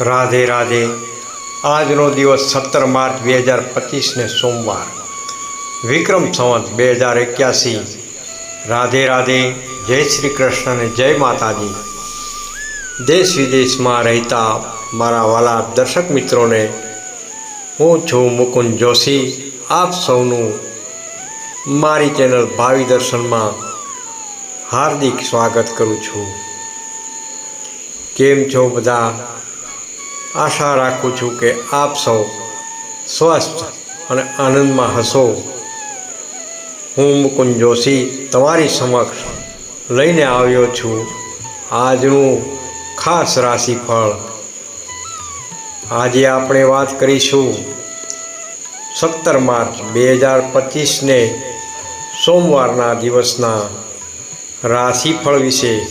રાધે રાધે. આજનો દિવસ સત્તર માર્ચ બે હજાર પચીસને સોમવાર. વિક્રમ સંવત બે હજાર એક્યાસી. રાધે રાધે, જય શ્રી કૃષ્ણ અને જય માતાજી. દેશ વિદેશમાં રહેતા મારા વાલા દર્શક મિત્રોને, હું છું મુકુંદ જોશી. આપ સૌનું મારી ચેનલ ભાવિ દર્શનમાં હાર્દિક સ્વાગત કરું છું. કેમ છો બધા? આશા રાખું છું કે આપ સૌ સ્વસ્થ અને આનંદમાં હશો. હું મુકુંદ જોશી તમારી સમક્ષ લઈને આવ્યો છું. આજનું ખાસ રાશિફળ. આજે આપણે વાત કરીશું સત્તર માર્ચ બે હજાર પચીસને સોમવારના દિવસના રાશિફળ વિશે.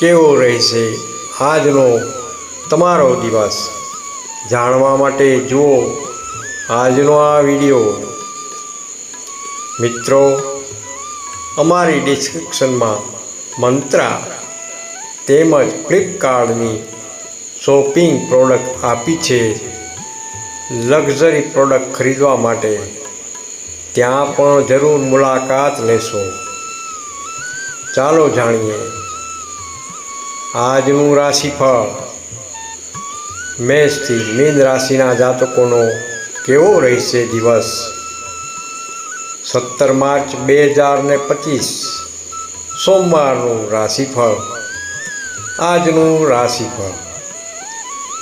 કેવો રહેશે આજનો તમારો દિવસ. જાણવા માટે જુઓ આજનો આ વીડિયો. મિત્રો, અમારી ડિસ્ક્રિપ્શનમાં મંત્રા તેમજ ફ્લિપકાર્ટની શોપિંગ પ્રોડક્ટ આપી છે. લક્ઝરી પ્રોડક્ટ ખરીદવા માટે. ત્યાં પણ જરૂર મુલાકાત લેશો. ચાલો જાણીએ. આજનું રાશિફળ. મેષથી મીન રાશિના જાતકોનો કેવો રહેશે દિવસ? સત્તર માર્ચ બે હજાર ને પચીસ. સોમવારનું રાશિફળ. આજનું રાશિફળ.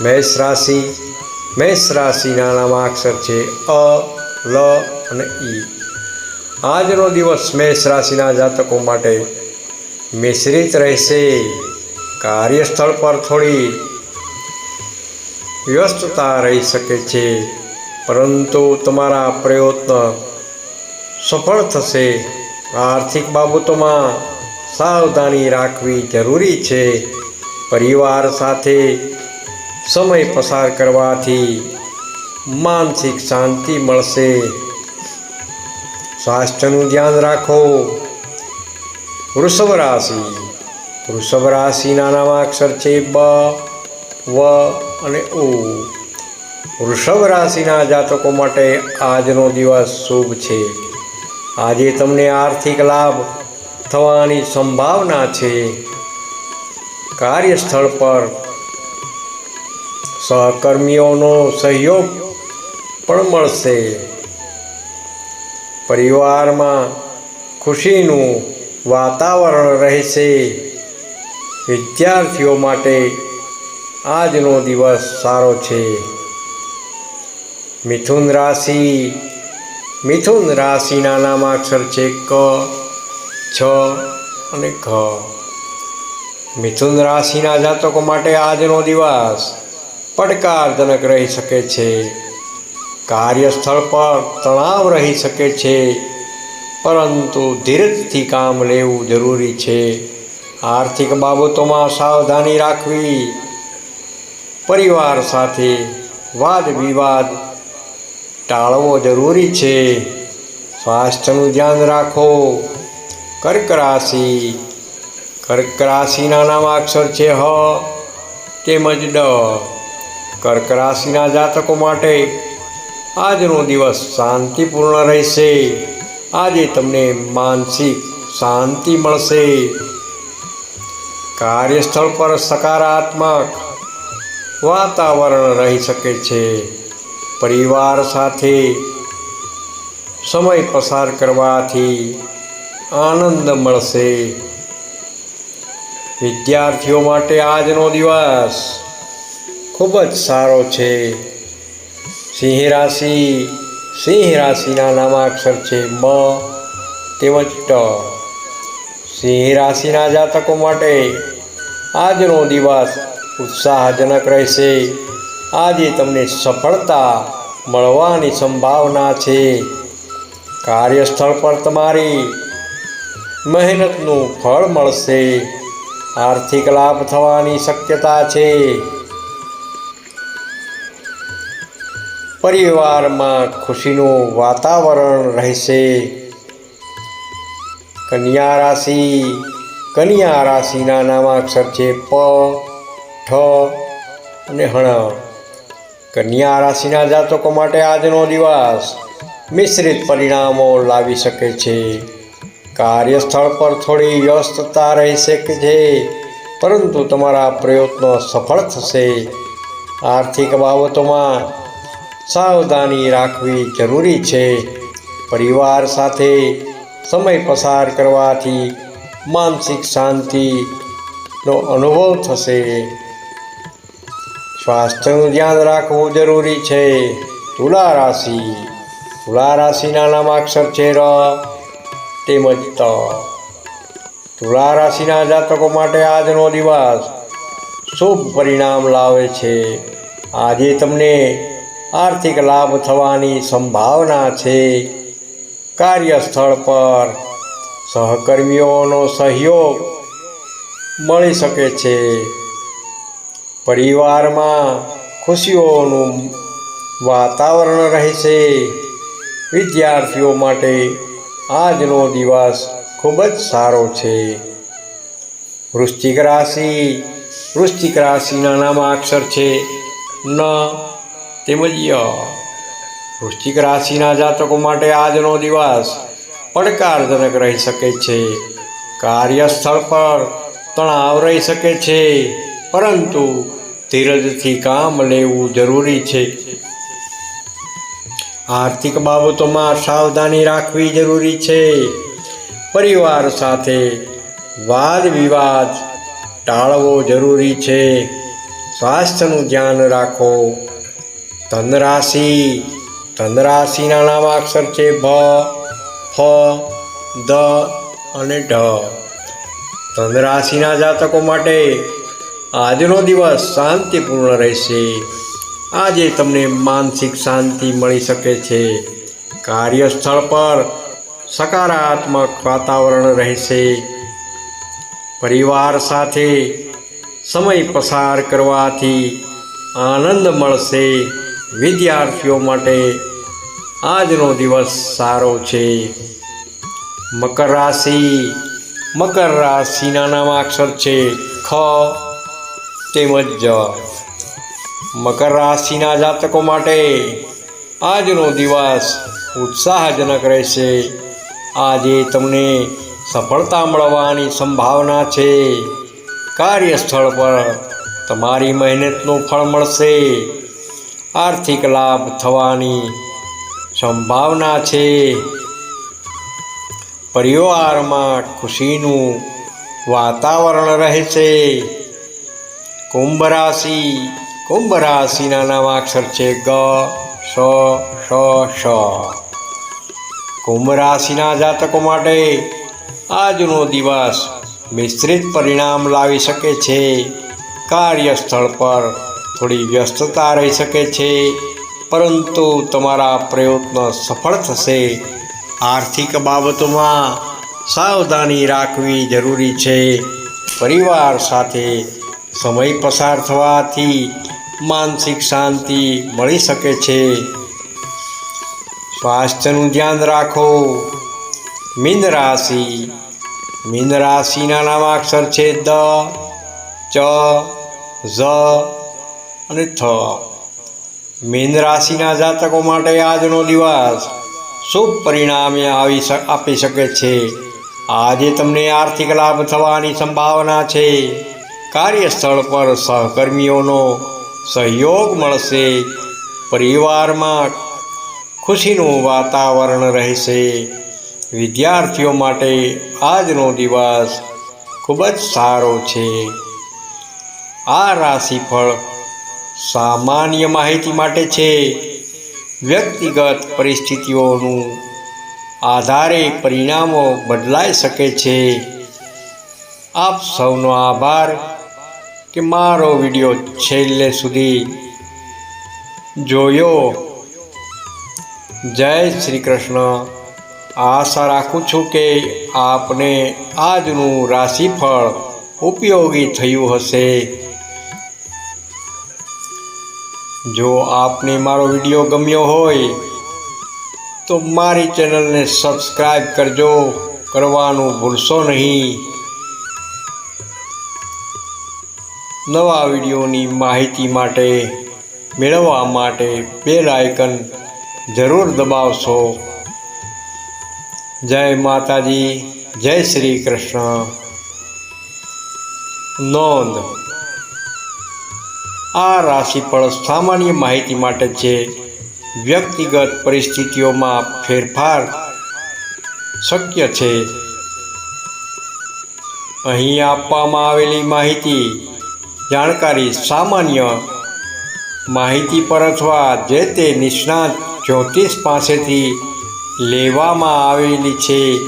મેષ રાશિ, મેષ રાશિના નામાક્ષર છે અ, લ અને ઈ. આજનો દિવસ મેષ રાશિના જાતકો માટે મિશ્રિત રહેશે. કાર્યસ્થળ પર થોડી વ્યસ્તતા રહી શકે છે, પરંતુ તમારા પ્રયત્ન સફળ થશે. આર્થિક બાબતોમાં સાવધાની રાખવી જરૂરી છે. પરિવાર સાથે સમય પસાર કરવાથી માનસિક શાંતિ મળશે. સ્વાસ્થ્યનું ધ્યાન રાખો. વૃષભ રાશિ. વૃષભ રાશિના નામાક્ષર છે બ, વ અને ઓ, વૃષભ રાશિના જાતકો માટે આજનો દિવસ શુભ છે. આજે તમને આર્થિક લાભ થવાની સંભાવના છે. કાર્યસ્થળ પર સહકર્મીઓનો સહયોગ પણ મળશે. પરિવારમાં ખુશીનું વાતાવરણ રહેશે. વિદ્યાર્થીઓ માટે આજનો દિવસ સારો છે. મિથુન રાશિ, મિથુન રાશિના નામાક્ષર છે ક, છ અને ઘ. મિથુન રાશિના જાતકો માટે આજનો દિવસ પડકારજનક રહી શકે છે. કાર્યસ્થળ પર તણાવ રહી શકે છે. પરંતુ ધીરજથી કામ લેવું જરૂરી છે. આર્થિક બાબતોમાં સાવધાની રાખવી પરિવાર સાથે વાદ વિવાદ ટાળવો જરૂરી છે. સ્વાસ્થ્યનું ધ્યાન રાખો. કર્ક રાશિ. કર્ક રાશિના નામાક્ષર છે હ તેમજ ડ. કર્ક રાશિના જાતકો માટે આજનો દિવસ શાંતિપૂર્ણ રહેશે. આજે તમને માનસિક શાંતિ મળશે. કાર્યસ્થળ પર સકારાત્મક વાતાવરણ રહી શકે છે. પરિવાર સાથે સમય પસાર કરવાથી આનંદ મળશે. વિદ્યાર્થીઓ માટે આજનો દિવસ ખૂબ જ સારો છે. સિંહ રાશિ, સિંહ રાશિના નામાક્ષર છે મ તેમજ ટ. સિંહ રાશિના જાતકો માટે આજનો દિવસ ઉત્સાહજનક રહેશે. આજે તમને સફળતા મળવાની સંભાવના છે. કાર્યસ્થળ પર તમારી મહેનતનું ફળ મળશે. આર્થિક લાભ થવાની શક્યતા છે. પરિવારમાં ખુશીનું વાતાવરણ રહેશે. કન્યા રાશિ, કન્યા રાશિના નામાક્ષર છે. પ ઠ અને હણ. કન્યા રાશિના જાતકો માટે આજનો દિવસ મિશ્રિત પરિણામો લાવી શકે છે. કાર્યસ્થળ પર થોડી વ્યસ્તતા રહી શકે છે, પરંતુ તમારા પ્રયત્નો સફળ થશે. આર્થિક બાબતોમાં સાવધાની રાખવી જરૂરી છે. પરિવાર સાથે સમય પસાર કરવાથી માનસિક શાંતિનો અનુભવ થશે. સ્વાસ્થ્યનું ધ્યાન રાખવું જરૂરી છે. તુલા રાશિ. તુલા રાશિના નામાક્ષર છે ર તેમજ ત. તુલા રાશિના જાતકો માટે આજનો દિવસ શુભ પરિણામ લાવે છે. આજે તમને આર્થિક લાભ થવાની સંભાવના છે. કાર્યસ્થળ પર સહકર્મીઓનો સહયોગ મળી શકે છે. પરિવારમાં ખુશીઓનું વાતાવરણ રહેશે વિદ્યાર્થીઓ માટે આજનો દિવસ ખૂબ જ સારો છે. વૃશ્ચિક રાશિ, વૃશ્ચિક રાશિના નામાક્ષર છે ન, તેમજ ય. વૃશ્ચિક રાશિના જાતકો માટે આજનો દિવસ પડકારજનક રહી શકે છે. કાર્યસ્થળ પર તણાવ રહી શકે છે. પરંતુ ધીરજથી કામ લેવું જરૂરી છે. આર્થિક બાબતોમાં સાવધાની રાખવી જરૂરી છે. પરિવાર સાથે વાદ વિવાદ ટાળવો જરૂરી છે. સ્વાસ્થ્યનું ધ્યાન રાખો. ધનરાશિ, ધનરાશિના નામાક્ષર છે ભ, ફ, દ અને ઢ. ધનરાશિના જાતકો માટે આજનો દિવસ શાંતિપૂર્ણ રહેશે. આજે તમને માનસિક શાંતિ મળી શકે છે. કાર્યસ્થળ પર સકારાત્મક વાતાવરણ રહેશે. પરિવાર સાથે સમય પસાર કરવાથી આનંદ મળશે. વિદ્યાર્થીઓ માટે આજનો દિવસ સારો છે. મકર રાશિ. મકર રાશિના નામાક્ષર છે ખ. તેમજ મકર રાશિના જાતકો માટે આજનો દિવસ ઉત્સાહજનક રહેશે. આજે તમને સફળતા મળવાની સંભાવના છે. કાર્યસ્થળ પર તમારી મહેનતનું ફળ મળશે. આર્થિક લાભ થવાની સંભાવના છે. પરિવારમાં ખુશીનું વાતાવરણ રહેશે. કુંભ રાશિ કુંભ રાશિના નામાક્ષર છે ગ, સ શ કુંભ રાશિના જાતકો માટે આજનો દિવસ મિશ્રિત પરિણામ લાવી શકે છે. કાર્યસ્થળ પર થોડી વ્યસ્તતા રહી શકે છે. પરંતુ તમારા પ્રયત્નો સફળ થશે. આર્થિક બાબતોમાં સાવધાની રાખવી જરૂરી છે. પરિવાર સાથે સમય પસાર થવાથી માનસિક શાંતિ મળી શકે છે. સ્વાસ્થ્યનું ધ્યાન રાખો. મીન રાશિ. મીન રાશિના નામાક્ષર છે દ, ચ, ઝ અને થ. મીન રાશિના જાતકો માટે આજનો દિવસ શુભ પરિણામે આવી આપી શકે છે. આજે તમને આર્થિક લાભ થવાની સંભાવના છે. કાર્યસ્થળ પર સહકર્મીઓનો સહયોગ મળશે, પરિવારમાં ખુશીનું વાતાવરણ રહેશે. વિદ્યાર્થીઓ માટે આજનો દિવસ ખૂબ જ સારો છે. આ રાશિફળ સામાન્ય માહિતી માટે છે. વ્યક્તિગત પરિસ્થિતિઓનું આધારે પરિણામો બદલાઈ શકે છે. આપ સૌનો આભાર. કે મારો વીડિયો છેલ્લે સુધી જોયો. જય શ્રી કૃષ્ણ. આશા રાખું છું કે આપને આજનું રાશિફળ ઉપયોગી થયું હશે. જો આપને મારો વીડિયો ગમ્યો હોય, તો મારી ચેનલને સબસ્ક્રાઈબ કરજો. કરવાનું ભૂલશો નહીં. નવા વિડીયોની માહિતી માટે મેળવવા માટે બેલ આઇકન જરૂર દબાવશો. જય માતાજી, જય શ્રી કૃષ્ણ. નોંધ. આ રાશિફળ સામાન્ય માહિતી માટે છે વ્યક્તિગત પરિસ્થિતિઓમાં ફેરફાર શક્ય છે. અહીં આપવામાં આવેલી માહિતી જાણકારી સામાન્ય માહિતી પર અથવા જે તે નિષ્ણાત જ્યોતિષ પાસેથી લેવામાં આવેલી છે,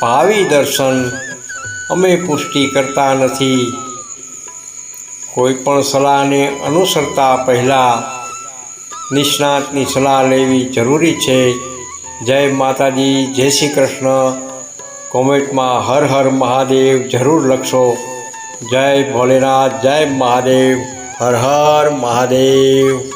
ભાવિ દર્શન અમે પુષ્ટિ કરતા નથી. કોઈ પણ સલાહને અનુસરતા પહેલાં નિષ્ણાતની સલાહ લેવી જરૂરી છે. જય માતાજી, જય શ્રી કૃષ્ણ. કોમેન્ટમાં હર હર મહાદેવ જરૂર લખશો. જય ભોલેનાથ જય મહાદેવ હર હર મહાદેવ.